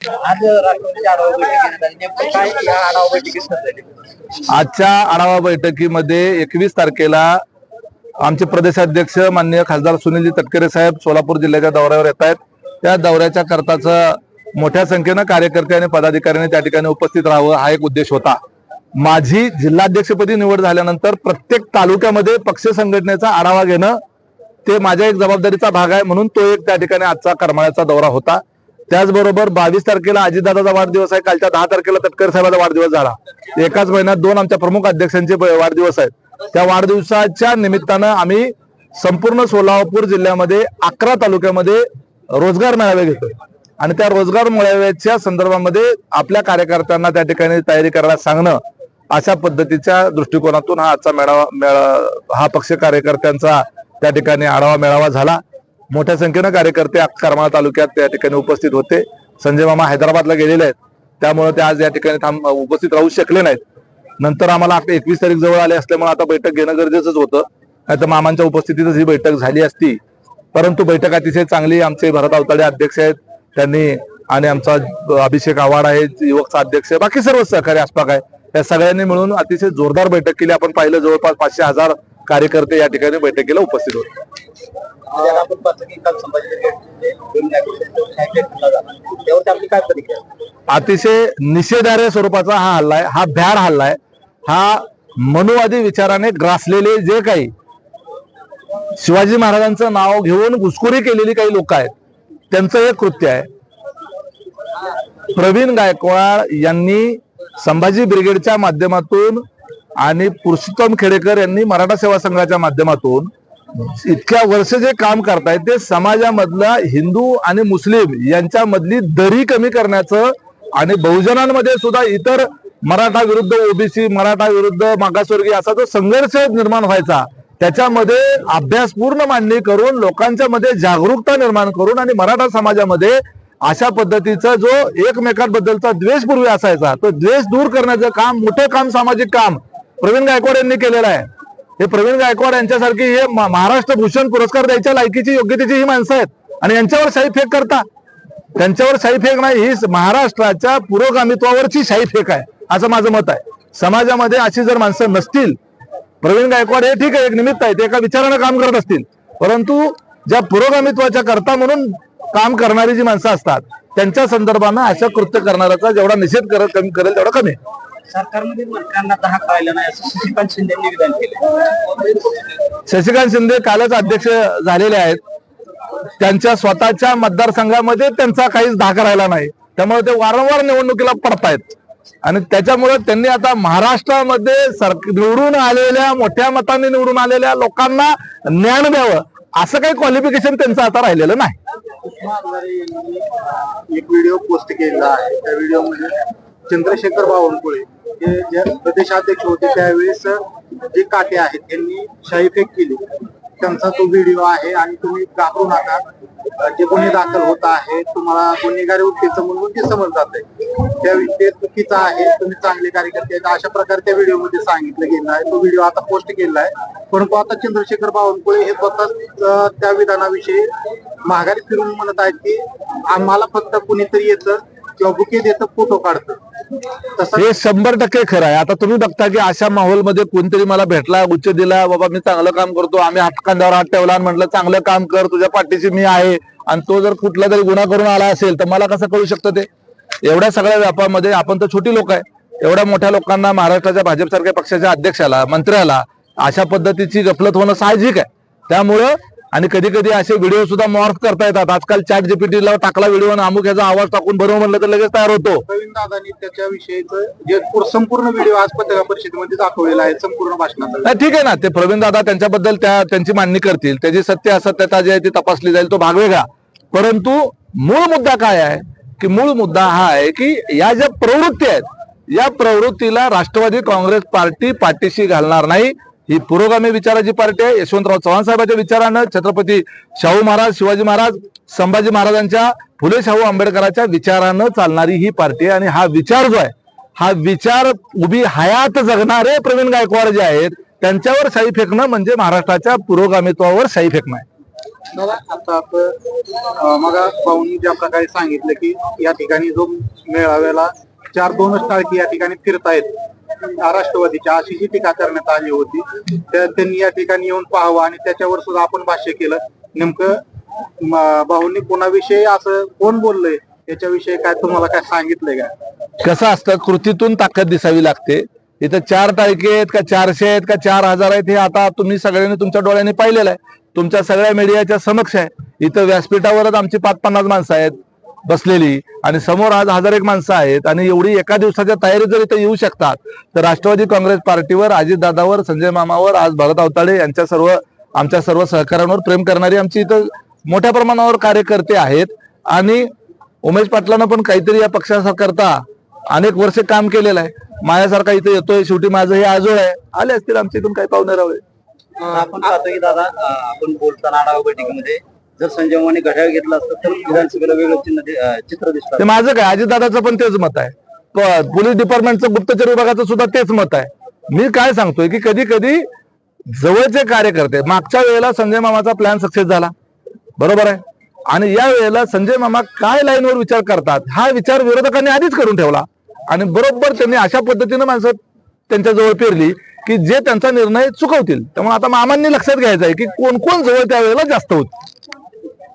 आज आढावा नेमकं काय या आढावा बैठकीत आजच्या आढावा बैठकीमध्ये एकवीस तारखेला आमचे प्रदेशाध्यक्ष माननीय खासदार सुनीलजी तटकरे साहेब सोलापूर जिल्ह्याच्या दौऱ्यावर येत आहेत. त्या दौऱ्याच्या करताच मोठ्या संख्येनं कार्यकर्ते आणि पदाधिकाऱ्यांनी त्या ठिकाणी उपस्थित राहावं हा एक उद्देश होता. माझी जिल्हाध्यक्षपदी निवड झाल्यानंतर प्रत्येक तालुक्यामध्ये पक्ष संघटनेचा आढावा घेणं ते माझ्या एक जबाबदारीचा भाग आहे म्हणून तो एक त्या ठिकाणी आजचा करमाळ्याचा दौरा होता. त्याचबरोबर बावीस तारखेला अजितदादाचा वाढदिवस आहे. कालच्या दहा तारखेला तटकर साहेबाचा वाढदिवस झाला. एकाच महिन्यात दोन आमच्या प्रमुख अध्यक्षांचे वाढदिवस आहेत. त्या वाढदिवसाच्या निमित्तानं आम्ही संपूर्ण सोलापूर जिल्ह्यामध्ये अकरा तालुक्यामध्ये रोजगार मेळावे घेतोय. आणि त्या रोजगार मेळाव्याच्या संदर्भामध्ये आपल्या कार्यकर्त्यांना त्या ठिकाणी तयारी करायला सांगणं अशा पद्धतीच्या दृष्टिकोनातून हा आजचा मेळावा मेळा हा पक्ष कार्यकर्त्यांचा त्या ठिकाणी आढावा मेळावा झाला. मोठ्या संख्येनं कार्यकर्ते करमाळा तालुक्यात त्या ठिकाणी उपस्थित होते. संजय मामा हैदराबादला गेलेले आहेत. त्यामुळे ते आज या ठिकाणी थांब उपस्थित राहू शकले नाहीत. नंतर आम्हाला एकवीस तारीख जवळ आले असल्यामुळे आता बैठक घेणं गरजेचंच होतं. नाहीतर मामांच्या उपस्थितीतच ही बैठक झाली असती. परंतु बैठक अतिशय चांगली आमचे भरत अवताडे अध्यक्ष आहेत. त्यांनी आणि आमचा अभिषेक आव्हाड आहे युवकचा अध्यक्ष आहे. बाकी सर्व सहकारी आसपाक आहे. या सगळ्यांनी मिळून अतिशय जोरदार बैठक केली. आपण पाहिलं जवळपास पाचशे हजार कार्यकर्ते या ठिकाणी बैठकीला उपस्थित होते. ज्याला आपण पाहतो की काल. संभाजी आपली काय प्रतिक्रिया अतिशय निषेधार्ह स्वरूपाचा हा हल्ला आहे हा भ्याड हल्ला आहे. हा मनुवादी विचाराने ग्रासलेले जे काही शिवाजी महाराजांचं नाव घेऊन घुसखोरी केलेली काही लोक आहेत त्यांचं हे कृत्य आहे. प्रवीण गायकवाड यांनी संभाजी ब्रिगेडच्या माध्यमातून आणि पुरुषोत्तम खेडेकर यांनी मराठा सेवा संघाच्या माध्यमातून इतक्या वर्ष जे काम करतायत ते समाजामधला हिंदू आणि मुस्लिम यांच्यामधली दरी कमी करण्याचं आणि बहुजनांमध्ये सुद्धा इतर मराठा विरुद्ध ओबीसी मराठा विरुद्ध मागासवर्गीय असा जो संघर्ष निर्माण व्हायचा त्याच्यामध्ये अभ्यासपूर्ण मांडणी करून लोकांच्या मध्ये जागरूकता निर्माण करून आणि मराठा समाजामध्ये अशा पद्धतीचा जो एकमेकांबद्दलचा द्वेष पूर्वी असायचा तो द्वेष दूर करण्याचं काम मोठं काम सामाजिक काम प्रवीण गायकवाड यांनी केलेलं आहे. हे प्रवीण गायकवाड यांच्यासारखी हे महाराष्ट्र भूषण पुरस्कार द्यायच्या लायकीची योग्यतेची ही माणसं आहेत. आणि यांच्यावर शाही फेक करता. त्यांच्यावर शाही फेक नाही ही महाराष्ट्राच्या पुरोगामित्वावरची शाही फेक आहे असं माझं मत आहे. समाजामध्ये अशी जर माणसं नसतील प्रवीण गायकवाड हे ठीक आहे एक निमित्त आहे ते एका विचारानं काम करत असतील. परंतु ज्या पुरोगामित्वाच्या करता म्हणून काम करणारी जी माणसं असतात त्यांच्या संदर्भानं अशा कृत्य करणाऱ्याचा जेवढा निषेध कमी करेल तेवढा कमी. आहे. सरकारमधील मंत्र्यांना दहा राहिला नाही असं शशिकांत शिंदेनी विधान केलं शशिकांत शिंदे कालच अध्यक्ष झालेले आहेत. त्यांच्या स्वतःच्या मतदारसंघामध्ये त्यांचा काहीच धाक राहिला नाही. त्यामुळे ते वारंवार निवडणुकीला पडतायत. आणि त्याच्यामुळे त्यांनी आता महाराष्ट्रामध्ये सर निवडून आलेल्या मोठ्या मताने निवडून आलेल्या लोकांना ज्ञान द्यावं असं काही क्वालिफिकेशन त्यांचं आता राहिलेलं नाही. एक व्हिडिओ पोस्ट केलेला आहे. त्या व्हिडिओमध्ये चंद्रशेखर बावनकुळे हे जे प्रदेशाध्यक्ष होते त्यावेळेस जे काटे आहेत त्यांनी शाहीफेक केली. त्यांचा तो व्हिडिओ आहे आणि तुम्ही घाबरू नका. जे गुन्हे दाखल होत आहे तुम्हाला गुन्हेगारी वृत्तीचं म्हणून ते समजतात त्या ते चुकीचं आहे तुम्ही चांगले कार्यकर्ते आहेत अशा प्रकारे त्या व्हिडिओमध्ये सांगितलं गेलं आहे. तो व्हिडिओ आता पोस्ट केला आहे. परंतु आता चंद्रशेखर बावनकुळे हे स्वतः त्या विधानाविषयी माघारी फिरून म्हणत आहेत की आम्हाला फक्त कुणीतरी येतं किंवा बुके देतं फोटो काढतं. तसं हे शंभर टक्के खरं आहे. आता तुम्ही बघता की अशा माहोलमध्ये कोणतरी मला भेटला उच्च दिला बाबा मी चांगलं काम करतो आम्ही हातकांद्यावर हात ठेवला आणि म्हटलं चांगलं काम कर तुझ्या पाठीशी मी आहे. आणि तो जर कुठला तरी गुन्हा करून आला असेल तर मला कसं कळू शकतं ते? एवढ्या सगळ्या व्यापामध्ये आपण तर छोटी लोक आहे. एवढ्या मोठ्या लोकांना महाराष्ट्राच्या भाजपसारख्या पक्षाच्या अध्यक्षाला मंत्र्याला अशा पद्धतीची गफलत होणं साहजिक आहे. त्यामुळं आणि कधी कधी असे व्हिडिओ सुद्धा मॉर्फ करता येतात. आजकाल चॅट जीपीटीला टाकला व्हिडिओ आणि अमुक याचा आवाज टाकून बरोबर म्हणलं तर लगेच तयार होतो. प्रवीण दादांनी त्याच्याविषयीचं जे संपूर्ण व्हिडिओ आज पत्रकार परिषदेमध्ये दाखवलेला आहे संपूर्ण भाषणाचा नाही ठीक आहे ना. ते प्रवीण दादा त्यांच्याबद्दल त्या त्यांची मांडणी करतील. त्याची सत्य असत्यता जी आहे ती तपासली जाईल तो भाग वेगळा. परंतु मूळ मुद्दा काय आहे? की मूळ मुद्दा हा आहे की या ज्या प्रवृत्ती आहेत या प्रवृत्तीला राष्ट्रवादी काँग्रेस पार्टी पाठीशी घालणार नाही. ही पुरोगामी विचाराची पार्टी आहे. यशवंतराव चव्हाण साहेबांच्या विचारानं छत्रपती शाहू महाराज शिवाजी महाराज संभाजी महाराजांच्या फुले शाहू आंबेडकरांच्या विचारानं चालणारी ही पार्टी आहे. आणि हा विचार जो आहे हा विचार उभी हयात जगणारे प्रवीण गायकवाड जे आहेत त्यांच्यावर शाई फेकणं म्हणजे महाराष्ट्राच्या पुरोगामित्वावर शाई फेकणं आहे. आता मग भाऊनी ज्या प्रकारे सांगितलं की या ठिकाणी जो मेळाव्याला चार दोनच टाळकी या ठिकाणी फिरतायत. राष्ट्रवादीच्या अशी ही टीका करण्यात आली होती तर त्यांनी या ठिकाणी येऊन पाहावं आणि त्याच्यावर सुद्धा आपण भाष्य केलं. नेमकं भाऊंनी कोणाविषयी असं कोण बोललंय? याच्याविषयी काय तुम्हाला काय सांगितलंय का? कसं असतं कृतीतून ताकद दिसावी लागते. इथं चार तारखे आहेत का चारशे आहेत का चार हजार आहेत हे आता तुम्ही सगळ्यांनी तुमच्या डोळ्यांनी पाहिलेलं आहे. तुमच्या सगळ्या मीडियाच्या समक्ष आहे. इथं व्यासपीठावरच आमची पाच पन्नास माणसं आहेत. बसलेली आणि समोर आज हजार एक माणसं आहेत आणि एवढी एका दिवसाच्या तयारीत जर इथं येऊ शकतात तर राष्ट्रवादी काँग्रेस पार्टीवर अजितदादावर संजय मामावर आज भरत अवताळे यांच्या सर्व आमच्या सर्व सहकाऱ्यांवर प्रेम करणारी आमची इथं मोठ्या प्रमाणावर कार्यकर्ते आहेत. आणि उमेश पाटलांना पण काहीतरी या पक्षाकरता अनेक वर्ष काम केलेलं आहे. माझ्यासारखा इथे येतोय शेवटी माझं हे आजोळ आहे. आले असतील आमच्या इथून काही पाहुणे रावळे. आपण दादा आपण बोलताना आढावा बैठकीमध्ये जर संजय माने घड्याळ घेतला असता तर विधानसभेला वेगळं चिन्ह चित्र दिसतं ते माझं काय अजितदादाचं पण तेच मत आहे. प- पोलीस डिपार्टमेंटचं गुप्तचर विभागाचं सुद्धा तेच मत आहे. मी काय सांगतोय की कधी कधी जवळचे कार्यकर्ते मागच्या वेळेला संजय मामाचा प्लॅन सक्सेस झाला. बरोबर आहे? आणि या वेळेला संजय मामा काय लाईनवर विचार करतात हा विचार विरोधकांनी आधीच करून ठेवला. आणि बरोबर त्यांनी अशा पद्धतीनं माणसं त्यांच्या जवळ पेरली की जे त्यांचा निर्णय चुकवतील. त्यामुळे आता मामांनी लक्षात घ्यायचं आहे की कोण कोण जवळ त्या वेळेला जास्त होत.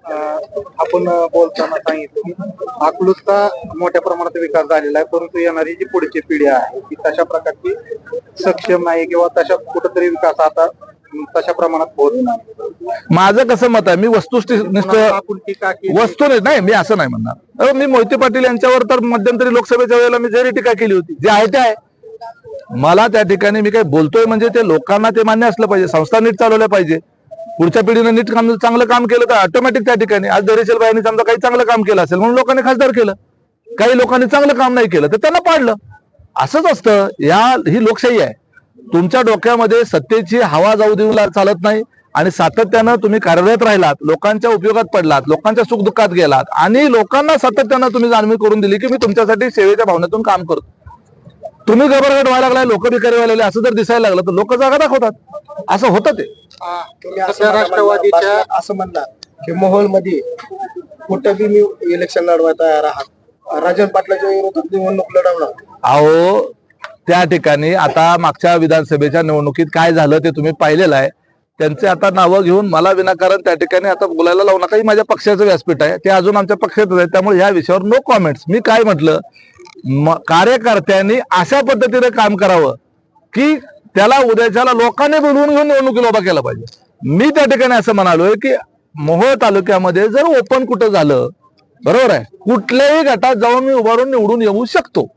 आपण बोलताना सांगितलं की अकलूजचा मोठ्या प्रमाणात विकास झालेला आहे परंतु येणारी जी पुढची पिढी आहे ती तशा प्रकारची सक्षम नाही किंवा तशा कुठंतरी विकास आता तशा प्रमाणात होत नाही. माझं कसं मत आहे मी केली? वस्तू नाही नाही मी असं नाही म्हणणार. मी मोहिते पाटील यांच्यावर तर मध्यंतरी लोकसभेच्या वेळेला मी जरी टीका केली होती जे आहे ते आहे. मला त्या ठिकाणी मी काही बोलतोय म्हणजे ते लोकांना ते मान्य असलं पाहिजे संस्था नीट चालवल्या पाहिजे. पुढच्या पिढीनं नीट काम चांगलं काम केलं तर ऑटोमॅटिक त्या ठिकाणी. आज दरेशल बाईंनी समजा काही चांगलं काम केलं असेल म्हणून लोकांनी खासदार केलं. काही लोकांनी चांगलं काम नाही केलं तर त्यांना पाडलं. असंच असतं. या ही लोकशाही आहे. तुमच्या डोक्यामध्ये सत्तेची हवा जाऊ देऊ चालत नाही आणि सातत्यानं तुम्ही कार्यरत राहिलात लोकांच्या उपयोगात पडलात लोकांच्या सुखदुःखात गेलात आणि लोकांना सातत्यानं तुम्ही जाणीव करून दिली की मी तुमच्यासाठी सेवेच्या भावनेतून काम करतो. तुम्ही गबरगट व्हायला लागलाय लोक भिकारी व्हायला असं जर दिसायला लागलं तर लोक जागा दाखवतात. असं होतं ते. सध्या राष्ट्रवादीच्या असं म्हणला की मोहोळमध्ये कुठं बी मी इलेक्शन लढवाय तयार आहात. राजन पाटलाच्या विरोधात निवडणूक लढवणार. अहो त्या ठिकाणी आता मागच्या विधानसभेच्या निवडणुकीत काय झालं ते तुम्ही पाहिलेलं आहे. त्यांचे आता नावं घेऊन मला विनाकारण त्या ठिकाणी आता बोलायला लावू नका. ही माझ्या पक्षाचं व्यासपीठ आहे. ते अजून आमच्या पक्षातच आहे त्यामुळे ह्या विषयावर नो कॉमेंट्स मी काय म्हटलं म- कार्यकर्त्यांनी अशा पद्धतीने काम करावं की त्याला उद्याच्याला लोकांनी बोलवून घेऊन निवडणुकीला उभा केला पाहिजे. मी त्या ठिकाणी असं म्हणालोय की मोहोळ तालुक्यामध्ये जर ओपन कुठं झालं बरोबर आहे? कुठल्याही गटात जाऊन मी उभारून निवडून येऊ शकतो.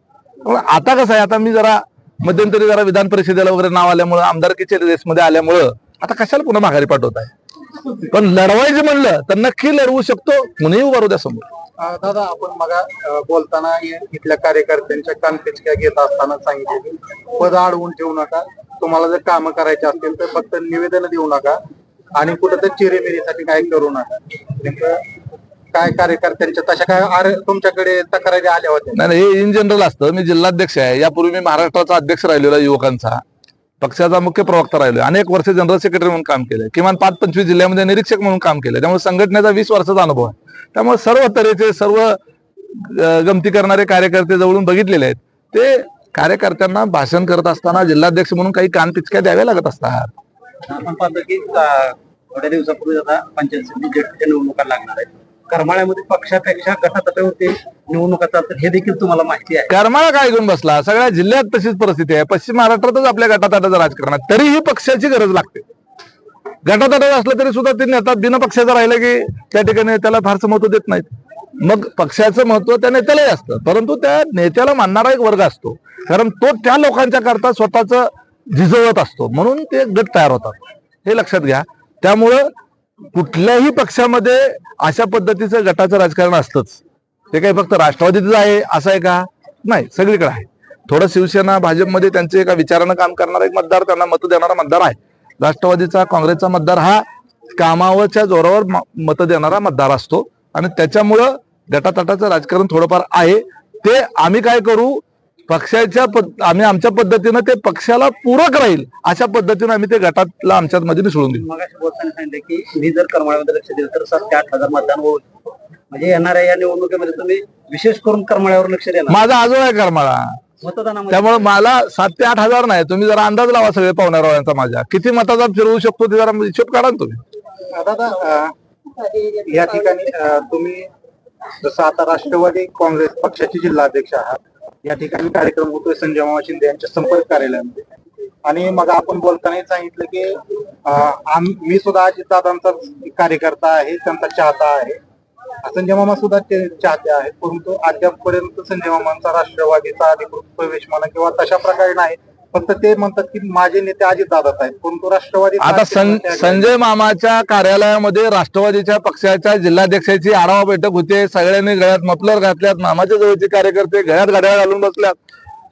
आता कसं आहे आता मी जरा मध्यंतरी जरा विधान परिषदेला वगैरे नाव आल्यामुळं आमदारकीच्या रेसमध्ये आल्यामुळं आता कशाला पुन्हा माघारी पाठवत आहे? पण लढवायचं म्हणलं तर नक्की लढवू शकतो कुणीही उभारू द्या समोर. दादा आपण मला बोलताना इथल्या कार्यकर्त्यांच्या कानपिचक्या घेत असताना सांगितले की पद अडवून ठेवू नका. तुम्हाला जर कामं करायचे असतील तर फक्त निवेदन देऊ नका आणि कुठं तर चिरेमिरीसाठी काय करू नका. नेमकं काय कार्यकर्त्यांच्या तशा काय आर- तुमच्याकडे तक्रारी आल्या होत्या? नाही नाही, हे इन जनरल असतं. मी जिल्हाध्यक्ष आहे. यापूर्वी मी महाराष्ट्राचा अध्यक्ष राहिलेला युवकांचा. पक्षाचा मुख्य प्रवक्ता राहिलो अनेक वर्ष जनरल सेक्रेटरी म्हणून काम केलं किमान पाच पंचवीस जिल्ह्यामध्ये निरीक्षक म्हणून काम केलं त्यामुळे संघटनेचा वीस वर्षाचा अनुभव आहे. त्यामुळे सर्व तऱ्हेचे सर्व अं, गमती करणारे कार्यकर्ते जवळून बघितलेले आहेत. ते कार्यकर्त्यांना भाषण करत असताना जिल्हाध्यक्ष म्हणून काही कान पिचक्या द्याव्या लागत असतात. आपण पाहतो की अं, थोड्या दिवसापूर्वी आता पंचायत निवडणुका लागणार आहेत. करमाळ्यामध्ये पक्षापेक्षा गटातटावरती निवडणुका चालतात हे देखील तुम्हाला माहिती आहे. करमाळा काय घेऊन बसला? सगळ्या जिल्ह्यात तशीच परिस्थिती आहे. पश्चिम महाराष्ट्रातच आपल्या गटातटाचं राजकारण आहे. तरीही पक्षाची गरज लागते. गटातटात असलं तरी सुद्धा ते नेता बिना पक्षाचा राहिलं की त्या ठिकाणी त्याला फारसं महत्त्व देत नाहीत. मग पक्षाचं महत्त्व त्या नेत्यालाही असतं. परंतु त्या नेत्याला मानणारा एक वर्ग असतो. कारण तो त्या लोकांच्या करता स्वतःच झिजवत असतो. म्हणून ते गट तयार होतात. हे लक्षात घ्या. त्यामुळं कुठल्याही पक्षामध्ये अशा पद्धतीचं गटाचं राजकारण असतंच. ते काही फक्त राष्ट्रवादीच आहे असं आहे का? नाही सगळीकडे आहे. थोडं शिवसेना भाजपमध्ये त्यांचे एका विचारानं काम करणारा एक मतदार त्यांना मत देणारा मतदार आहे. राष्ट्रवादीचा काँग्रेसचा मतदार हा कामावरच्या जोरावर म- मत देणारा मतदार असतो. आणि त्याच्यामुळं गटातटाचं राजकारण थोडंफार आहे. ते आम्ही काय करू? पक्षाच्या आम्ही आमच्या पद्धतीनं ते पक्षाला पूरक राहील अशा पद्धतीनं आम्ही ते गटातला आमच्यात मध्ये मिसळून देऊ. की मी जर करमाळ्यामध्ये लक्ष दिलं तर सात ते आठ हजार मतदान होईल. म्हणजे येणाऱ्या या निवडणुकीमध्ये तुम्ही विशेष करून करमाळ्यावर लक्ष द्याल माझा आजोळ आहे करमाळा. त्यामुळे मला सात ते आठ हजार नाही. तुम्ही जरा अंदाज लावा सगळे पाहुण्यारावांचा माझ्या. किती मताचा फिरवू शकतो ते जरा हिशोब काढा तुम्ही. या ठिकाणी तुम्ही जसं आता राष्ट्रवादी काँग्रेस पक्षाचे जिल्हाध्यक्ष आहात या ठिकाणी कार्यक्रम होतोय संजय मामा शिंदे यांच्या संपर्क कार्यालयामध्ये. आणि मग आपण बोलताना सांगितलं की मी सुद्धा अजितदादांचा कार्यकर्ता आहे त्यांचा चाहता आहे. संजय मामा सुद्धा ते चाहते आहेत परंतु अद्यापपर्यंत संजय मामांचा राष्ट्रवादीचा अधिकृत प्रवेश म्हणा किंवा तशा प्रकारे नाही फक्त ते म्हणतात की माझे नेते अजितदादाच आहेत. परंतु राष्ट्रवादी आता सं- संजय मामाच्या कार्यालयामध्ये राष्ट्रवादीच्या पक्षाच्या जिल्हाध्यक्षाची आढावा बैठक होते. सगळ्यांनी गळ्यात मफलर घातल्यात. मामाच्या जवळचे कार्यकर्ते गळ्यात घड्याळ घालून बसल्यात.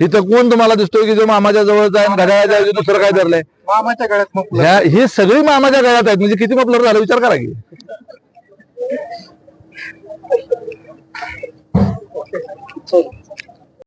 इथं कोण तुम्हाला दिसतोय की जो मामाच्या जवळचा आहे घड्याळाच्या ऐवजी दुसरं काय धरलंय? मामाच्या गळ्यात ह्या ही सगळी मामाच्या गळ्यात आहेत. म्हणजे किती मफलर झालं? विचार करा की.